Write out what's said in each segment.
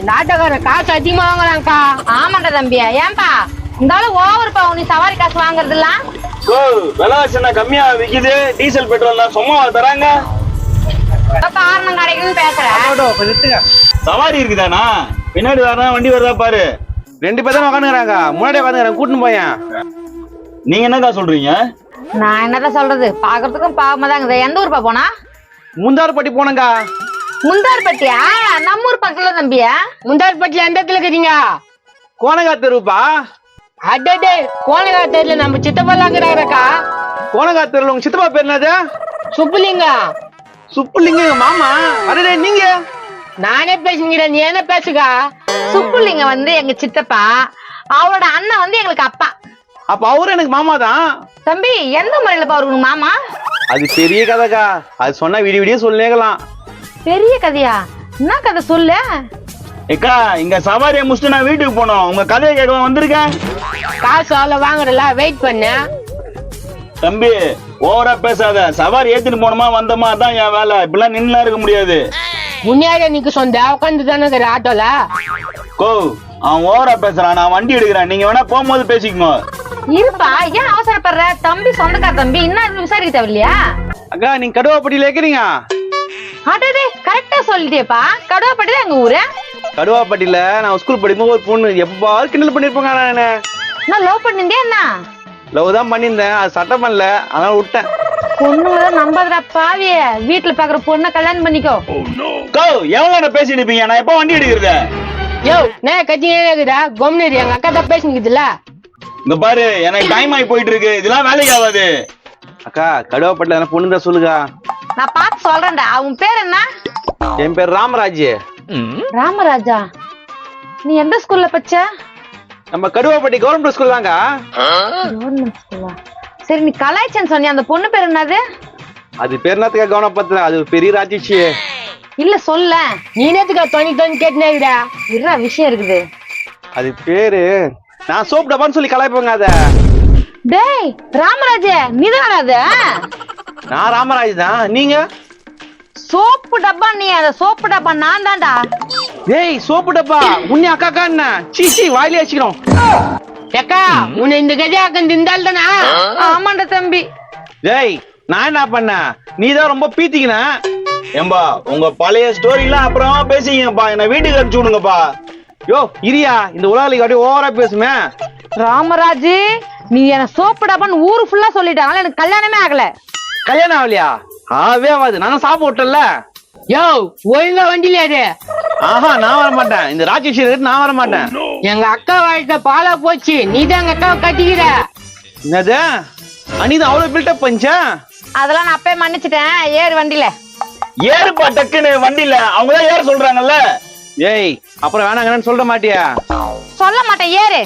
இந்த ஆட்டோக்காரன் காசு அதிகமா வாங்குறாங்கக்கா ஆமாண்டா தம்பி. ஏன்பா? இந்த ஆளு ஓவர்ப்பா. நீ சவாரி காசு வாங்குறதுலாம் ஓ விலைவாசி என்ன கம்மியா விக்குது. டீசல் பெட்ரோல் சும்மா தராங்க. காரணம் கிடைக்குதுன்னு பேசுற. சவாரி இருக்குதானா பின்னாடி வரா வண்டி வருதா பாரு. ரெண்டு பேர் தான் உட்காந்துக்கிறாங்க முன்னாடி உட்காந்துக்கிறாங்க கூட்டின்னு போயேன். நீங்க என்னக்கா சொல்றீங்க? நான் என்னதான் சொல்றது? பாக்குறதுக்கும் பாவமா தான் எந்த ஊர்ப்பா போனா? முந்தாறுப்பட்டி போனேங்க முந்தார்பட்டியா? நம்ம ஊர் பக்கத்துல தம்பியா? முந்தார்பட்டில எந்த இடத்துல இருக்கிறீங்க கோனகா தெருவுப்பா. அடடே கோலகா தெரியல நம்ம சித்தப்பல்லாங்கிறாரக்கா. கோனகா தெருவில் உங்க சித்தப்பா பேர் என்னது? சுப்புலிங்க சுப்புலிங்க எங்க மாமா. அடடே நீங்க? நானே பேசுங்கிறேன் நீ என்ன பேசுக்கா சுப்புலிங்க வந்து எங்க சித்தப்பா. அவரோட அண்ணன் வந்து எங்களுக்கு அப்பா. அப்ப அவரு எனக்கு மாமா தான். தம்பி எந்த முறையில அவருக்கு மாமா? அது பெரிய கதைக்கா. அது சொன்னா விடிய விடிய சொல்லேக்கலாம் பெரிய கதையா? என்ன கதை சொல்லு? ஏக்கா இங்க சவாரியை முடிச்சுட்டு நான் வீட்டுக்கு போனோம். உங்க கதையை கேட்க வந்திருக்கேன். காசு அவ்வளோ வாங்குறல வெயிட் பண்ணு. தம்பி ஓவரா பேசாத. சவாரி ஏத்திட்டு போனோமா வந்தோமா அதான் என் வேலை. இப்படிலாம் நின்னுலாம் இருக்க முடியாது. முன்னாடி நீக்கு சொந்த உட்காந்து தானே ஆட்டோல? கோ அவன் ஓவரா பேசுறான். நான் வண்டி எடுக்கிறேன். நீங்க வேணா போகும்போது பேசிக்கோங்க. இருப்பா ஏன் அவசரப்படுற? தம்பி சொந்தக்கார தம்பி இன்னும் விசாரிக்க தேவையில்லையா? அக்கா நீங்க கடுவாப்பட்டியில இருக்கிறீங்க அடடே கரெக்டா சொல்லிட்டேப்பா கடுவாப்பட்டி தான் எங்க ஊரு? கடுவாப்பட்டியில நான் ஸ்கூல் படிக்கும்போது ஒரு பொண்ணு எப்போ கிண்டல் பண்ணிருப்பேங்க நானு நான் லவ் பண்ணிருந்தேன் என்ன? லவ் தான் பண்ணியிருந்தேன். அது சட்டம் பண்ணல அதனால விட்டேன். பொண்ணுங்கள நம்பாதடா பாவிய. வீட்டுல பாக்குற பொண்ணை கல்யாணம் பண்ணிக்கோ. கோ எவ்வளவு நேரம் பேசிட்டு இருப்பீங்க? நான் எப்ப வண்டி எடுக்கிறது? யோ நான் கத்தினே இருக்குதா கொம்னேரி எங்க அக்கா தான் பேசிக்கிதுல இங்க பாரு எனக்கு டைம் ஆகி போயிட்டு இருக்கு. இதெல்லாம் வேலைக்கு ஆகாது. அக்கா கடுவாப்பட்டில என்ன பொண்ணு தான் சொல்லுக்கா. நான் பார்த்து சொல்றேன்டா. அவன் பேர் என்ன? என் பேர் ராமராஜ். ராமராஜா? நீ எந்த ஸ்கூல்ல பச்ச நம்ம கடுவாப்பட்டி கவர்மெண்ட் ஸ்கூல் தாங்க கவர்மெண்ட் ஸ்கூலா சரி நீ கலாய்ச்சன்னு சொன்னிய? அந்த பொண்ணு பேர் என்னது? அது பேர் என்னத்துக்கா கவனம் பத்தல அது பெரிய ராஜேஷி இல்ல சொல்ல. நீ நேத்துக்கா தோணி தோணி கேட்டுனே இருக்குடா இருடா விஷயம் இருக்குது. அது பேரு நான் சோப் டப்பான்னு சொல்லி கலாய்ப்பேங்க அத. டேய் ராமராஜ நீதானா அது? நான் ராமராஜ் தான். நீங்க? சோப்பு டப்பா நீ அந்த சோப்பு டப்பா நான் தான்டா. ஏய் சோப்பு டப்பா. உன்னை அக்காக்கா என்ன? சீ சீ வாயிலே வச்சுக்கிறோம். ஏக்கா உன்னை இந்த கதையா அக்கந்து இருந்தால் தானா? ஆமாண்டா தம்பி. டேய் நான் என்ன பண்ணேன் நீ தான் ரொம்ப பீத்திக்கின. ஏம்பா உங்க பழைய ஸ்டோரி எல்லாம் அப்புறமா பேசிங்கப்பா என்ன வீட்டுக்கு அனுப்பிச்சு விடுங்கப்பா. யோ இரியா இந்த உலகில் அப்படியே ஓவரா பேசுமே. ராமராஜ் நீ என்ன சோப்பு டப்பான்னு ஊரு ஃபுல்லா சொல்லிட்டாங்களா எனக்கு கல்யாணமே ஆகல. கல்யாணம் ஆகலையா? ஆவே ஆகாது. நான் சாப்பிட விட்டல யோ ஒழுங்கா வண்டியில ஏறு. ஆஹா நான் வர மாட்டேன். இந்த ராஜேஷ் நான் வர மாட்டேன். எங்க அக்கா வாழ்க்கை பாலா போச்சு. நீ தான் எங்க அக்காவை கட்டிக்கிற. என்னது? அனிதா அவ்வளவு பில்டப் பண்ணிச்சா? அதெல்லாம் நான் அப்பயே மன்னிச்சிட்டேன். ஏறு வண்டியில. ஏறுப்பா டக்குன்னு வண்டியில. அவங்க தான் ஏற சொல்றாங்கல்ல. ஏய் அப்புறம் வேணாங்கன்னு சொல்ல மாட்டியா? சொல்ல மாட்டேன். ஏறு.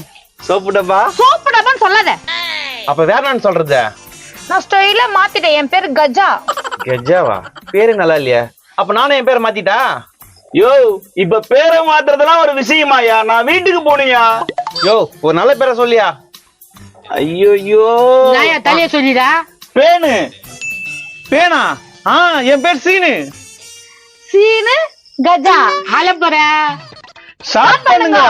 சோப்பு டப்பா? சோப்பு டப்பான்னு சொல்லாத. அப்ப வேற நான் சொல்றது? நான் ஸ்டைல மாத்திட்டேன். என் பேரு கஜா. கெஜாவா? பேரு நல்லா இல்லையா? அப்ப நானும் என் பேரை மாத்திட்டா? யோ இப்ப பேரை மாத்துறதெல்லாம் ஒரு விஷயமாயா நான் வீட்டுக்கு போனியா யோ ஒரு நல்ல பேரை சொல்லியா? ஐயோ நாயா தலைய சொல்லிடா. பேனு. பேனா? ஆ என் பேர் சீனு. சீனு கஜா. அலப்பற ஸ்டார்ட் பண்ணுங்க